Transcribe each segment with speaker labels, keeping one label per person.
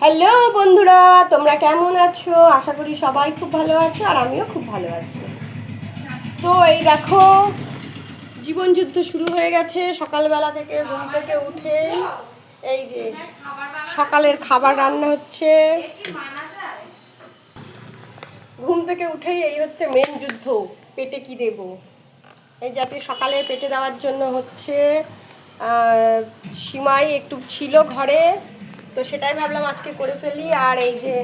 Speaker 1: Hello বন্ধুরা, তোমরা কেমন আছো? আশা করি সবাই খুব ভালো আছো আর আমিও খুব ভালো আছি। তো এই দেখো, জীবন যুদ্ধ শুরু হয়ে গেছে। সকালবেলা থেকে ঘুম থেকে উঠে এই যে সকালের খাবার রান্না হচ্ছে। ঘুম থেকে উঠেই এই হচ্ছে মেন যুদ্ধ, পেটে কি দেব? এই যাতে সকালে পেটে দেওয়ার জন্য হচ্ছে সিমাই একটু ছিল ঘরে, তো সেটাই ভাবলাম আজকে করে ফেলি। আর এই যে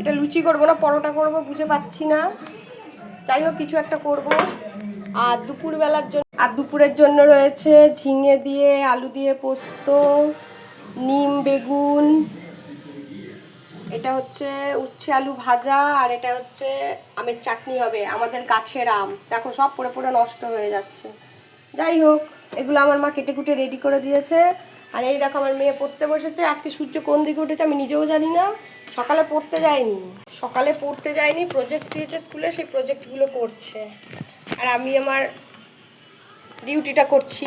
Speaker 1: এটা লুচি করব না, পরোটা করব, বুঝে পাচ্ছি না। যাই হোক, কিছু একটা করব। আর দুপুরবেলার জন্য, আর দুপুরের জন্য রয়েছে ঝিঙে দিয়ে আলু দিয়ে পোস্ত, নিম, বেগুন। এটা হচ্ছে উচ্ছে আলু ভাজা, আর এটা হচ্ছে আমের চাটনি হবে, আমাদের গাছের আম। দেখো, সব পড়ে পড়ে নষ্ট হয়ে যাচ্ছে। যাই হোক। এগুলো আমার মা কেটে কুটে রেডি করে দিয়েছে। আর এই দেখো আমার মেয়ে পড়তে বসেছে। আজকে সূর্য কোন দিকে উঠেছে আমি নিজেও জানি না। সকালে পড়তে যায়নি। সকালে পড়তে যায়নি প্রজেক্ট দিয়েছে স্কুলে সেই প্রজেক্টগুলো করছে। আর আমি আমার ডিউটিটা করছি।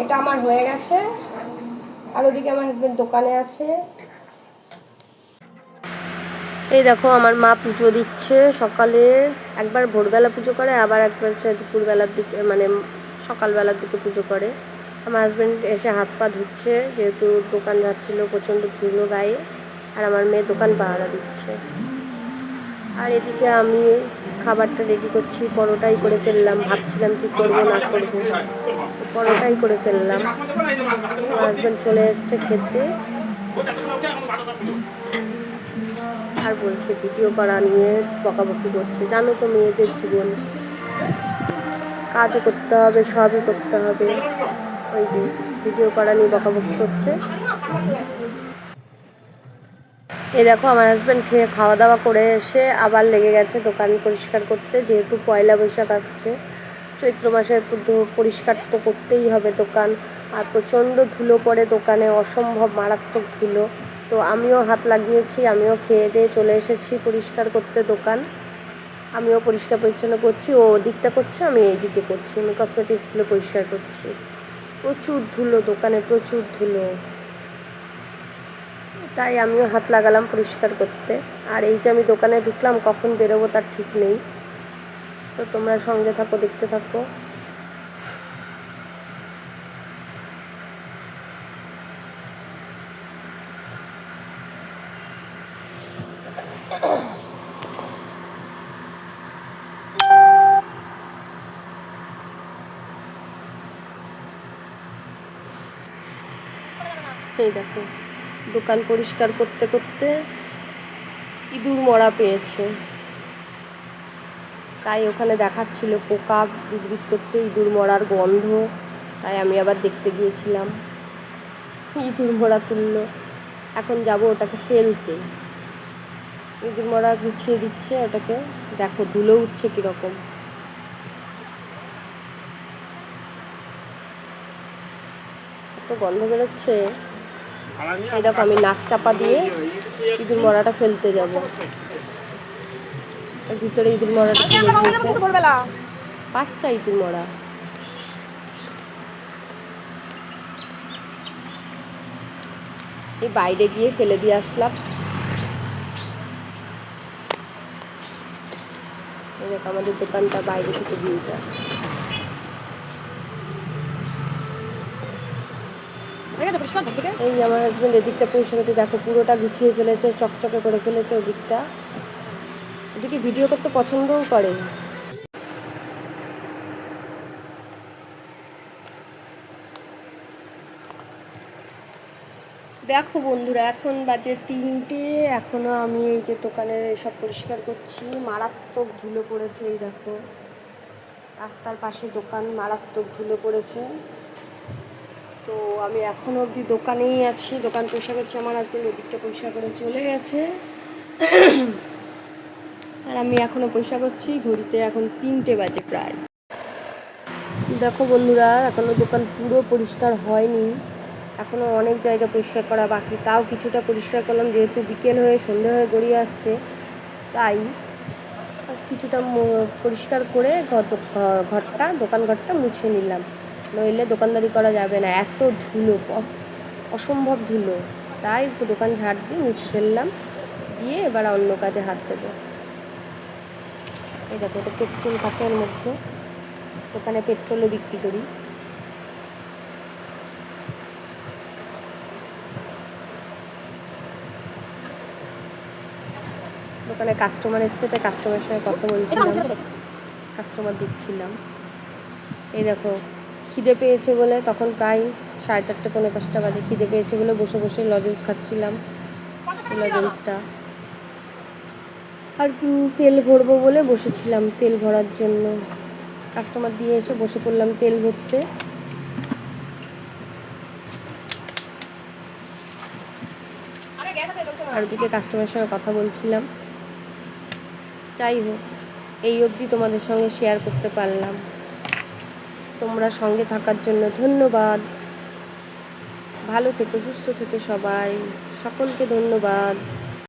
Speaker 1: এটা আমার হয়ে গেছে। আর ওদিকে আমার হাজব্যান্ড দোকানে আছে। এই দেখো, আমার মা পুজো দিচ্ছে সকালে। একবার ভোরবেলা পুজো করে, আবার একবার দুপুরবেলার দিকে মানে সকালবেলার দিকে পুজো করে। আমার হাজবেন্ড এসে হাত পা ধুচ্ছে, যেহেতু দোকান যাচ্ছিল প্রচণ্ড ধুলো গায়ে, আর আমার মেয়ে দোকান পাহারা দিচ্ছে। আর এদিকে আমি খাবারটা রেডি করছি, পরোটাই করে ফেললাম। ভাবছিলাম কি করব, না করব। পরোটাই করে ফেললাম। আমার হাজবেন্ড চলে এসছে খেতে। আর বলছে, ভিডিও করা নিয়ে বকাবকি করছে। জানো তো মেয়েদের জীবন। কাজও করতে হবে, সবই করতে হবে। ওই যে ভিডিও করা নিয়ে বকাবকি করছে। এই দেখো, আমার হাজব্যান্ড খেয়ে খাওয়া দাওয়া করে এসে আবার লেগে গেছে দোকান পরিষ্কার করতে, যেহেতু পয়লা বৈশাখ আসছে। চৈত্র পুজো- পরিষ্কার তো করতেই হবে দোকান। আর প্রচণ্ড ধুলো পড়ে দোকানে, অসম্ভব মারাত্মক ধুলো। তো আমিও হাত লাগিয়েছি, আমিও খেয়ে দিয়ে চলে এসেছি পরিষ্কার করতে দোকান। আমিও পরিষ্কার পরিচ্ছন্ন করছি, ও ওদিকটা করছে, আমি এই দিকে করছি। আমি কসমেটিক্সগুলো পরিষ্কার করছি। প্রচুর ধুলো, দোকানে প্রচুর ধুলো। তাই আমিও হাত লাগালাম পরিষ্কার করতে। আর এই যে আমি দোকানে ঢুকলাম, কখন বেরোবো তার ঠিক নেই। তো তোমরা সঙ্গে থাকো, দেখতে থাকো। এই দেখো, দোকান পরিষ্কার করতে করতে ইঁদুর মরা পেয়েছে। তাই ওখানে দেখাচ্ছিল পোকা বিজবিজ করছে, ইঁদুর মরার গন্ধ। তাই আমি আবার দেখতে গিয়েছিলাম। ইঁদুর মরা তুললো। এখন যাব ওটাকে ফেলতে। ইঁদুর মরা গুছিয়ে দিচ্ছে ওটাকে দেখো ধুলো উঠছে কীরকম। এত গন্ধ বেরোচ্ছে। এই দেখো আমি নাক চাপা দিয়ে ইঁদুর মরাটা ফেলতে যাব। ভিতরে ইঁদুর মরাটা বাচ্চা ইঁদুর মরা। এই বাইরে গিয়ে ফেলে দিয়ে আসলাম। দেখো আমাদের দোকানটা বাইরে থেকে ভিউটা এই আমার হাজব্যান্ড এদিকটা পরিষ্কার করতে দেখো পুরোটা গুছিয়ে ফেলেছে চকচকে করে ফেলেছে ওদিকটা। ওদিকে ভিডিও করতে পছন্দও করে। দেখো বন্ধুরা, এখন বাজে তিনটে, এখনও আমি এই যে দোকানের এসব পরিষ্কার করছি। মারাত্মক ধুলো পড়েছে, এই দেখো। রাস্তার পাশে দোকান, মারাত্মক ধুলো পড়েছে। তো আমি এখনও অবধি দোকানেই আছি। দোকান পরিষ্কার করছি, আমার হাজবেন্ড ওদিকটা পরিষ্কার করে চলে গেছে। আর আমি এখনও পরিষ্কার করছি, ঘড়িতে এখন তিনটে বাজে প্রায়। দেখো বন্ধুরা এখনও দোকান পুরো পরিষ্কার হয়নি। এখনও অনেক জায়গা পরিষ্কার করা বাকি, তাও কিছুটা পরিষ্কার করলাম, যেহেতু বিকেল হয়ে সন্ধে হয়ে গড়িয়ে আসছে, তাই কিছুটা পরিষ্কার করে ঘর ঘরটা, দোকান ঘরটা মুছে নিলাম। নইলে দোকানদারি করা যাবে না, এত ধুলো অসম্ভব ধুলো। তাই দোকান ঝাড় দিয়ে মুছে ফেললাম, দিয়ে এবার অন্য কাজে হাত দেবো। এই দেখো, এটা পেট্রোল কাপের মধ্যে দোকানে পেট্রোলও বিক্রি করি। দোকানে কাস্টমার এসছে তাই কাস্টমারের সঙ্গে কথা বলছিলাম। কাস্টমার দিচ্ছিলাম। এই দেখো খিদে পেয়েছে বলে তখন প্রায় সাড়ে চারটে পৌনে পাঁচটা বাজে খিদে পেয়েছে বলে বসে বসে লজেন্স খাচ্ছিলাম। লজেন্সটা আর তেল ভরবো বলে বসেছিলাম তেল ভরার জন্য। কাস্টমার দিয়ে এসে বসে পড়লাম তেল ভরতে। আর ওদিকে কাস্টমারের সঙ্গে কথা বলছিলাম। যাই হোক, এই অবধি তোমাদের সঙ্গে শেয়ার করতে পারলাম। তোমরা সঙ্গে থাকার জন্য ধন্যবাদ। ভালো থেকো, সুস্থ থেকো সবাই। সকলকে ধন্যবাদ।